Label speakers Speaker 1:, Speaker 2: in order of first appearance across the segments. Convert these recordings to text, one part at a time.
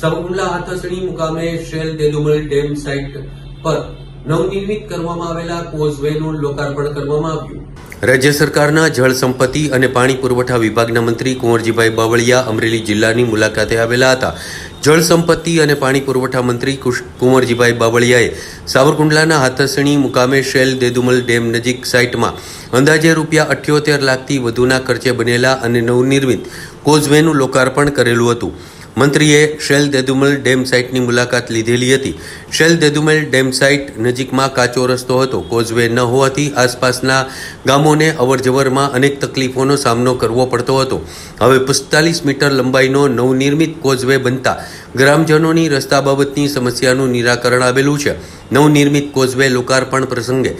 Speaker 1: સાવરકુંડલા હાથસણી મુકામે shell Dedumal dam site પર નવનિર્મિત કરવામાં આવેલા કોઝવેનું લોકાર્પણ કરવામાં આવ્યું. રાજ્ય સરકારના જળ સંપત્તિ અને પાણી પુરવઠા વિભાગના મંત્રી કુંવરજીભાઈ બાવળિયા અમરેલી જિલ્લાની મુલાકાતે આવેલા હતા. જળ સંપત્તિ અને પાણી પુરવઠા મંત્રી કુંવરજીભાઈ બાવળિયાએ સાવરકુંડલાના હાથસણી મુકામે શેલ દેદુમલ ડેમ નજીક સાઇટમાં અંદાજે રૂપિયા અઠ્યોતેર લાખથી વધુના ખર્ચે બનેલા અને નવનિર્મિત કોઝવેનું લોકાર્પણ કરેલું હતું. મંત્રીએ શેલ દેદુમલ ડેમ સાઇટની મુલાકાત લીધેલી હતી. શેલ દેદુમલ ડેમ સાઇટ નજીકમાં કાચો રસ્તો હતો. કોઝવે ન હોવાથી આસપાસના ગામોને અવરજવરમાં અનેક તકલીફોનો સામનો કરવો પડતો હતો. હવે પિસ્તાલીસ મીટર લંબાઈનો નવનિર્મિત કોઝવે બનતા ગ્રામજનોની રસ્તા બાબતની સમસ્યાનું નિરાકરણ આવેલું છે. નવનિર્મિત કોઝવે લોકાર્પણ પ્રસંગે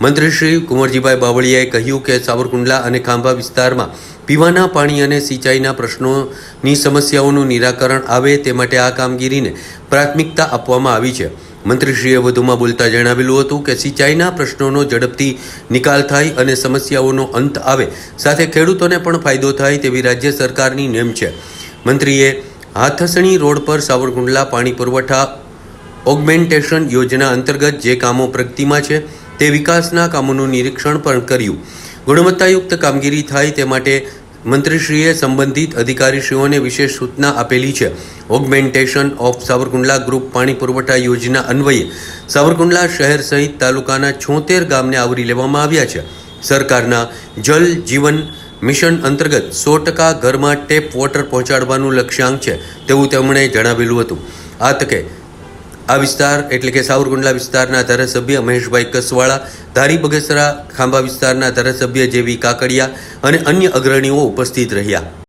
Speaker 1: મંત્રી શ્રી કુંવરજીભાઈ બાવળિયાએ કહ્યું કે સાવરકુંડલા અને ખાંભા વિસ્તારમાં પીવાના પાણી અને સિંચાઈના પ્રશ્નોની સમસ્યાઓનું નિરાકરણ આવે તે માટે આ કામગીરીને પ્રાથમિકતા આપવામાં આવી છે. મંત્રીશ્રીએ વધુમાં બોલતા જણાવેલું હતું કે સિંચાઈના પ્રશ્નોનો ઝડપથી નિકાલ થાય અને સમસ્યાઓનો અંત આવે, સાથે ખેડૂતોને પણ ફાયદો થાય તેવી રાજ્ય સરકારની નેમ છે. મંત્રીએ હાથસણી રોડ પર સાવરકુંડલા પાણી પુરવઠા ઓગમેન્ટેશન યોજના અંતર્ગત જે કામો પ્રગતિમાં છે તે વિકાસના કામોનું નિરીક્ષણ પણ કર્યું. ગુણવત્તાયુક્ત કામગીરી થાય તે માટે મંત્રીશ્રીએ સંબંધિત અધિકારીશ્રીઓને વિશેષ સૂચના આપેલી છે. ઓગમેન્ટેશન ઓફ સાવરકુંડલા ગ્રુપ પાણી પુરવઠા યોજના અન્વયે સાવરકુંડલા શહેર સહિત તાલુકાના છોતેર ગામને આવરી લેવામાં આવ્યા છે. સરકારના જલ જીવન મિશન અંતર્ગત સો ટકા ઘરમાં ટેપ વોટર પહોંચાડવાનું લક્ષ્યાંક છે તેવું તેમણે જણાવેલું હતું. આ તકે આ વિસ્તાર એટલે કે સાવરકુંડલા વિસ્તારના ધારાસભ્ય મહેશભાઈ કસવાળા, ધારી બગસરા ખાંભા વિસ્તારના ધારાસભ્ય જેવી કાકડિયા અને અન્ય અગ્રણીઓ ઉપસ્થિત રહ્યા.